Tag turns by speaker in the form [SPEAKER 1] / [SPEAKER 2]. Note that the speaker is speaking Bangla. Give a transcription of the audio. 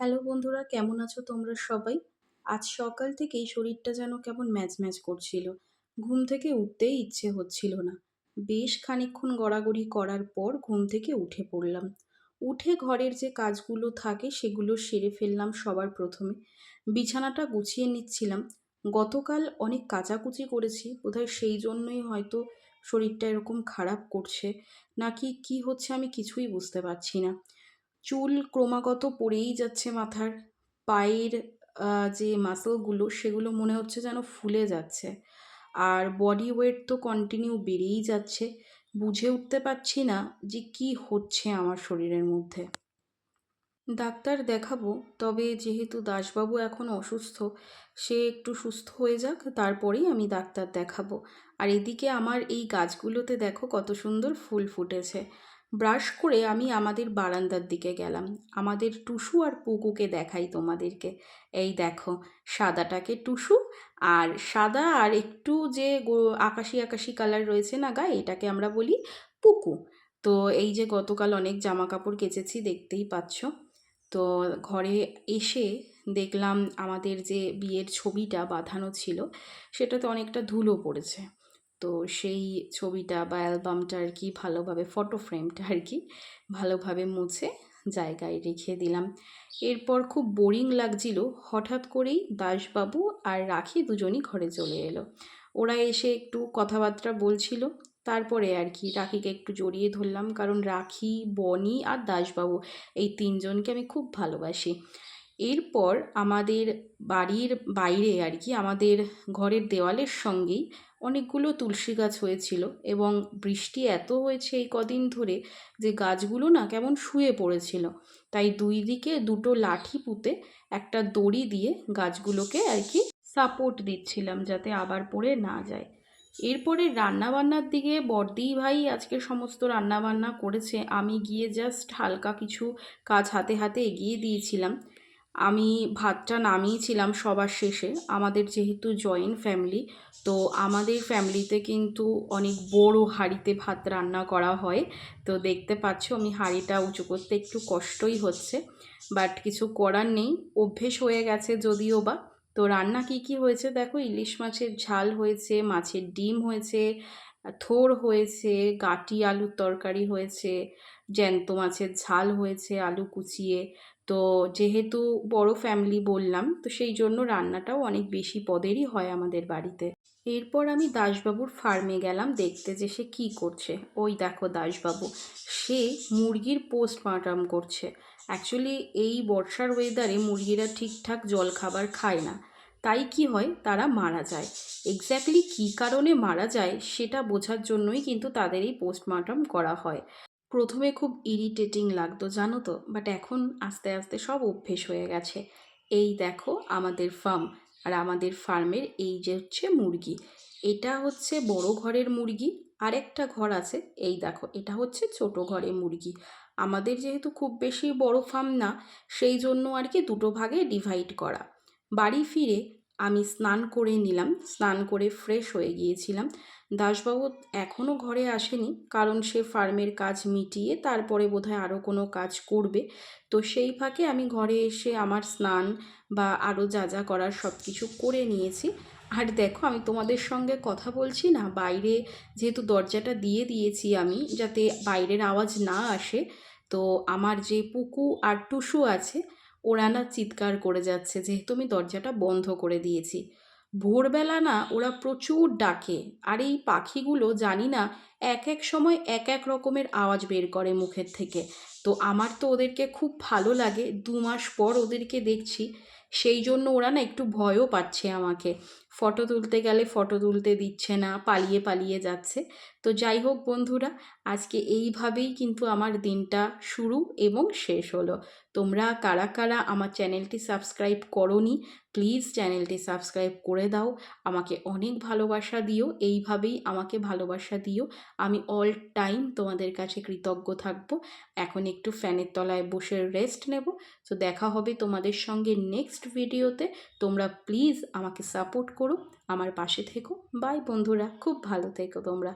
[SPEAKER 1] হ্যালো বন্ধুরা, কেমন আছো তোমরা সবাই? আজ সকাল থেকেই শরীরটা যেন কেমন ম্যাচ ম্যাচ করছিল। ঘুম থেকে উঠতেই ইচ্ছে হচ্ছিল না। বেশ খানিকক্ষণ গড়াগড়ি করার পর ঘুম থেকে উঠে পড়লাম। উঠে ঘরের যে কাজগুলো থাকে সেগুলো সেরে ফেললাম সবার প্রথমে। বিছানাটা গুছিয়ে নিচ্ছিলাম। গতকাল অনেক কাচাকুচি করেছি, বোধহয় সেই জন্যই হয়তো শরীরটা এরকম খারাপ করছে। নাকি কি হচ্ছে আমি কিছুই বুঝতে পারছি না। চুল ক্রমাগত পড়েই যাচ্ছে মাথার পায়ের যে মাসলগুলো সেগুলো মনে হচ্ছে যেন ফুলে যাচ্ছে। আর বডি ওয়েট তো কন্টিনিউ বেড়েই যাচ্ছে। বুঝে উঠতে পারছি না যে কি হচ্ছে আমার শরীরের মধ্যে। ডাক্তার দেখাবো, তবে যেহেতু দাসবাবু এখন অসুস্থ, সে একটু সুস্থ হয়ে যাক, তারপরেই আমি ডাক্তার দেখাবো। আর এদিকে আমার এই গাছগুলোতে দেখো কত সুন্দর ফুল ফুটেছে। ব্রাশ করে আমি আমাদের বারান্দার দিকে গেলাম। আমাদের টুসু আর পুকুকে দেখাই তোমাদেরকে। এই দেখো, সাদাটাকে টুসু আর সাদা আর একটু যে আকাশি আকাশি কালার রয়েছে না গায়ে, এটাকে আমরা বলি পুকু। তো এই যে গতকাল অনেক জামা কাপড় কেচেছি, দেখতেই পাচ্ছ। তো ঘরে এসে দেখলাম আমাদের যে বিয়ের ছবিটা বাঁধানো ছিল, সেটাতে অনেকটা ধুলো পড়েছে। তো সেই ছবিটা বা অ্যালবামটা আর কি ভালোভাবে ফটো ফ্রেমটা আর কি ভালোভাবে মুছে জায়গায় রেখে দিলাম। এরপর খুব বোরিং লাগছিল, হঠাৎ করেই দাসবাবু আর রাখি দুজনই ঘরে চলে এলো। ওরা এসে একটু কথাবার্তা বলছিল, তারপরে আর কি রাখিকে একটু জড়িয়ে ধরলাম, কারণ রাখি, বনি আর দাসবাবু এই তিনজনকে আমি খুব ভালোবাসি। এরপর আমাদের বাড়ির বাইরে আর কি, আমাদের ঘরের দেওয়ালের সঙ্গেই অনেকগুলো তুলসী গাছ হয়েছিল এবং বৃষ্টি এত হয়েছে এই কদিন ধরে যে গাছগুলো না কেমন শুয়ে পড়েছিল। তাই দুই দিকে দুটো লাঠি পুঁতে একটা দড়ি দিয়ে গাছগুলোকে আর কি সাপোর্ট দিচ্ছিলাম যাতে আবার পড়ে না যায়। এরপরে রান্নাবান্নার দিকে বর্দি ভাই আজকে সমস্ত রান্নাবান্না করেছে। আমি গিয়ে জাস্ট হালকা কিছু কাজ হাতে হাতে এগিয়ে দিয়েছিলাম। আমি ভাতটা নামিয়েছিলাম সবার শেষে। আমাদের যেহেতু জয়েন্ট ফ্যামিলি তো আমাদের ফ্যামিলিতে কিন্তু অনেক বড় হাঁড়িতে ভাত রান্না করা হয়। তো দেখতে পাচ্ছ আমি হাঁড়িটা উঁচু করতে একটু কষ্টই হচ্ছে বাট কিছু করার নেই। অভ্যেস হয়ে গেছে যদিও বা। তো রান্না কি কি হয়েছে দেখো? ইলিশ মাছের ঝাল হয়েছে, মাছের ডিম হয়েছে, থোর হয়েছে, গাটি আলুর তরকারি হয়েছে, জ্যান্ত মাছের ঝাল হয়েছে, আলু কুচিয়ে। তো যেহেতু বড় ফ্যামিলি বললাম, তো সেই জন্য রান্নাটাও অনেক বেশি পদেরই হয় আমাদের বাড়িতে। এরপর আমি দাসবাবুর ফার্মে গেলাম, দেখতে যে সে কী করছে। ওই দেখো দাসবাবু, সে মুরগির পোস্টমার্টাম করছে। অ্যাকচুয়ালি এই বর্ষার ওয়েদারে মুরগিরা ঠিকঠাক জল খাবার খায় না। তাই কি হয়? তারা মারা যায়। এক্স্যাক্টলি কী কারণে মারা যায়, সেটা বোঝার জন্যই কিন্তু তাদের এই পোস্টমার্টাম করা হয়। প্রথমে খুব ইরিটেটিং লাগতো, জানো তো? বাট এখন আস্তে আস্তে সব অভ্যেস হয়ে গেছে। এই দেখো আমাদের ফার্ম আর আমাদের ফার্মের এই যে হচ্ছে মুরগি। এটা হচ্ছে বড় ঘরের মুরগি, আরেকটা ঘর আছে, এই দেখো, এটা হচ্ছে ছোট ঘরে মুরগি। আমাদের যেহেতু খুব বেশি বড় ফার্ম না, সেই জন্য আর কি দুটো ভাগে ডিভাইড করা। বাড়ি ফিরে আমি স্নান করে নিলাম, স্নান করে ফ্রেশ হয়ে গিয়েছিলাম। দাসবাবু এখনও ঘরে আসেনি, কারণ সে ফার্মের কাজ মিটিয়ে তারপরে বোধহয় আরও কোনো কাজ করবে। তো সেই ফাঁকে আমি ঘরে এসে আমার স্নান বা আরও যা যা করার সব কিছু করে নিয়েছি। আর দেখো, আমি তোমাদের সঙ্গে কথা বলছি না, বাইরে যেহেতু দরজাটা দিয়ে দিয়েছি আমি, যাতে বাইরের আওয়াজ না আসে, তো আমার যে পুকু আর টুসু আছে ওরা না চিৎকার করে যাচ্ছে, যেহেতু আমি দরজাটা বন্ধ করে দিয়েছি। ভোরবেলা না ওরা প্রচুর ডাকে, আর এই পাখিগুলো জানি না, এক এক সময় এক এক রকমের আওয়াজ বের করে মুখের থেকে। তো আমার তো ওদেরকে খুব ভালো লাগে, দু মাস পর ওদেরকে দেখছি, সেই জন্য ওরা না একটু ভয়ও পাচ্ছে আমাকে। ফটো তুলতে গেলে ফটো তুলতে দিচ্ছে না, পালিয়ে পালিয়ে যাচ্ছে। তো যাই হোক বন্ধুরা, আজকে এইভাবেই কিন্তু আমার দিনটা শুরু এবং শেষ হলো। তোমরা কারা কারা আমার চ্যানেলটি সাবস্ক্রাইব করনি, প্লিজ চ্যানেলটি সাবস্ক্রাইব করে দাও। আমাকে অনেক ভালোবাসা দিও, এইভাবেই আমাকে ভালোবাসা দিও। আমি অল টাইম তোমাদের কাছে কৃতজ্ঞ থাকব। এখন একটু ফ্যানের তলায় বসে রেস্ট নেব। তো দেখা হবে তোমাদের সঙ্গে নেক্সট ভিডিওতে তোমরা প্লিজ আমাকে সাপোর্ট করো। আমার পাশে থেকো। বাই বন্ধুরা। খুব ভালো থেকো তোমরা।